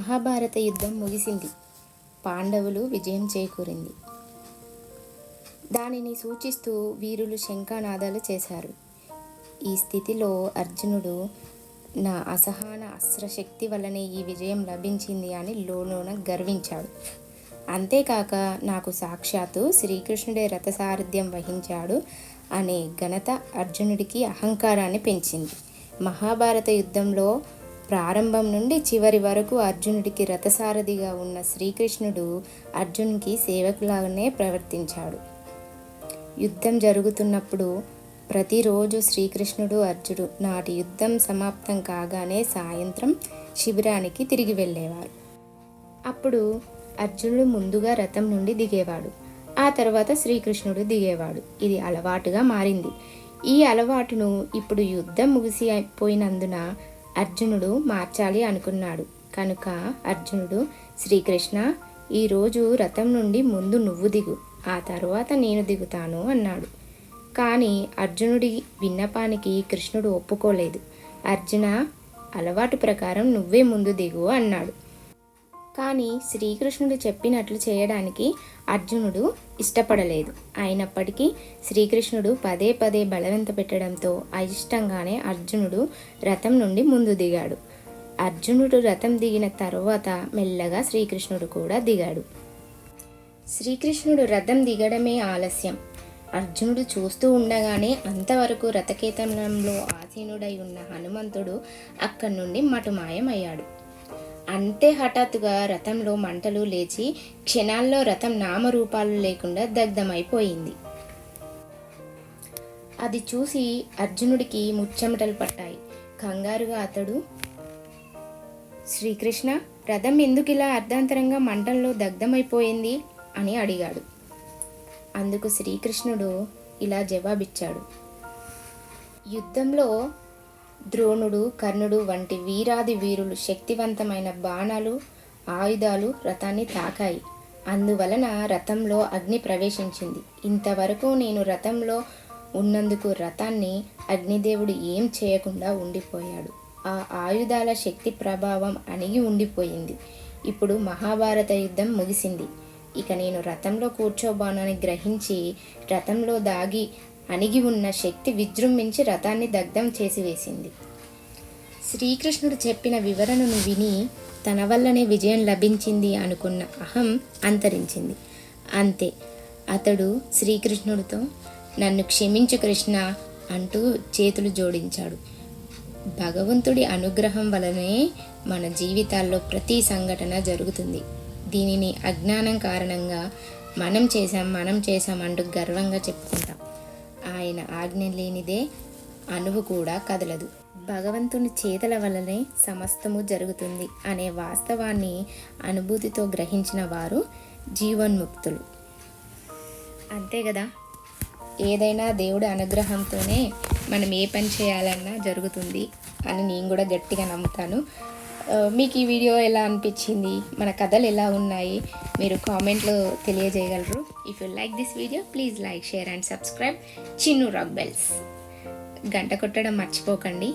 మహాభారత యుద్ధం ముగిసింది. పాండవులు విజయం చేకూరింది. దానిని సూచిస్తూ వీరులు శంఖానాదాలు చేశారు. ఈ స్థితిలో అర్జునుడు నా అసహన అస్త్రశక్తి వల్లనే ఈ విజయం లభించింది అని లోలోన గర్వించాడు. అంతేకాక నాకు సాక్షాత్తు శ్రీకృష్ణుడే రథసారథ్యం వహించాడు అనే ఘనత అర్జునుడికి అహంకారాన్ని పెంచింది. మహాభారత యుద్ధంలో ప్రారంభం నుండి చివరి వరకు అర్జునుడికి రథసారథిగా ఉన్న శ్రీకృష్ణుడు అర్జున్కి సేవకులాగానే ప్రవర్తించాడు. యుద్ధం జరుగుతున్నప్పుడు ప్రతిరోజు శ్రీకృష్ణుడు అర్జుడు నాటి యుద్ధం సమాప్తం కాగానే సాయంత్రం శిబిరానికి తిరిగి వెళ్ళేవారు. అప్పుడు అర్జునుడు ముందుగా రథం నుండి దిగేవాడు. ఆ తర్వాత శ్రీకృష్ణుడు దిగేవాడు. ఇది అలవాటుగా మారింది. ఈ అలవాటును ఇప్పుడు యుద్ధం ముగిసి అయిపోయినందున అర్జునుడు మార్చాలి అనుకున్నాడు. కనుక అర్జునుడు శ్రీకృష్ణ ఈరోజు రథం నుండి ముందు నువ్వు దిగు ఆ తర్వాత నేను దిగుతాను అన్నాడు. కానీ అర్జునుడి విన్నపానికి కృష్ణుడు ఒప్పుకోలేదు. అర్జున అలవాటు ప్రకారం నువ్వే ముందు దిగు అన్నాడు. కానీ శ్రీకృష్ణుడు చెప్పినట్లు చేయడానికి అర్జునుడు ఇష్టపడలేదు. అయినప్పటికీ శ్రీకృష్ణుడు పదే పదే బలవంత పెట్టడంతో అయిష్టంగానే అర్జునుడు రథం నుండి ముందు దిగాడు. అర్జునుడు రథం దిగిన తరువాత మెల్లగా శ్రీకృష్ణుడు కూడా దిగాడు. శ్రీకృష్ణుడు రథం దిగడమే ఆలస్యం. అర్జునుడు చూస్తూ ఉండగానే అంతవరకు రథకేతనంలో ఆసీనుడై ఉన్న హనుమంతుడు అక్కడి నుండి మటుమాయమయ్యాడు. అంతే హఠాత్తుగా రథంలో మంటలు లేచి క్షణాల్లో రథం నామరూపాలు లేకుండా దగ్ధమైపోయింది. అది చూసి అర్జునుడికి ముచ్చెమటలు పట్టాయి. కంగారుగా అతడు శ్రీకృష్ణ రథం ఎందుకు ఇలా అర్ధాంతరంగా మంటల్లో దగ్ధమైపోయింది? అని అడిగాడు. అందుకు శ్రీకృష్ణుడు ఇలా జవాబిచ్చాడు. యుద్ధంలో ద్రోణుడు కర్ణుడు వంటి వీరాది వీరులు శక్తివంతమైన బాణాలు ఆయుధాలు రథాన్ని తాకాయి. అందువలన రథంలో అగ్ని ప్రవేశించింది. ఇంతవరకు నేను రథంలో ఉన్నందుకు రథాన్ని అగ్నిదేవుడు ఏం చేయకుండా ఉండిపోయాడు. ఆ ఆయుధాల శక్తి ప్రభావం అణిగి ఉండిపోయింది. ఇప్పుడు మహాభారత యుద్ధం ముగిసింది. ఇక నేను రథంలో కూర్చోబానని గ్రహించి రథంలో దాగి అణిగి ఉన్న శక్తి విజృంభించి రథాన్ని దగ్ధం చేసి వేసింది శ్రీకృష్ణుడు చెప్పిన వివరణను విని తన వల్లనే విజయం లభించింది అనుకున్న అహం అంతరించింది. అంతే అతడు శ్రీకృష్ణుడితో నన్ను క్షమించు కృష్ణ అంటూ చేతులు జోడించాడు. భగవంతుడి అనుగ్రహం వలనే మన జీవితాల్లో ప్రతి సంఘటన జరుగుతుంది. దీనిని అజ్ఞానం కారణంగా మనం చేశాం మనం చేశాం అంటూ గర్వంగా చెప్పుకుంటాం. ఆయన ఆజ్ఞ లేనిదే అణువు కూడా కదలదు. భగవంతుని చేతల వల్లనే సమస్తము జరుగుతుంది అనే వాస్తవాన్ని అనుభూతితో గ్రహించిన వారు జీవన్ముక్తులు. అంతే కదా ఏదైనా దేవుడి అనుగ్రహంతోనే మనం ఏ పని చేయాలన్నా జరుగుతుంది అని నేను కూడా గట్టిగా నమ్ముతాను. మీకు ఈ వీడియో ఎలా అనిపించింది? మన కథలు ఎలా ఉన్నాయి? మీరు కామెంట్లో తెలియజేయగలరు. If you like this video please like share and subscribe Chinnu rock bells గంట కొట్టడం మర్చిపోకండి.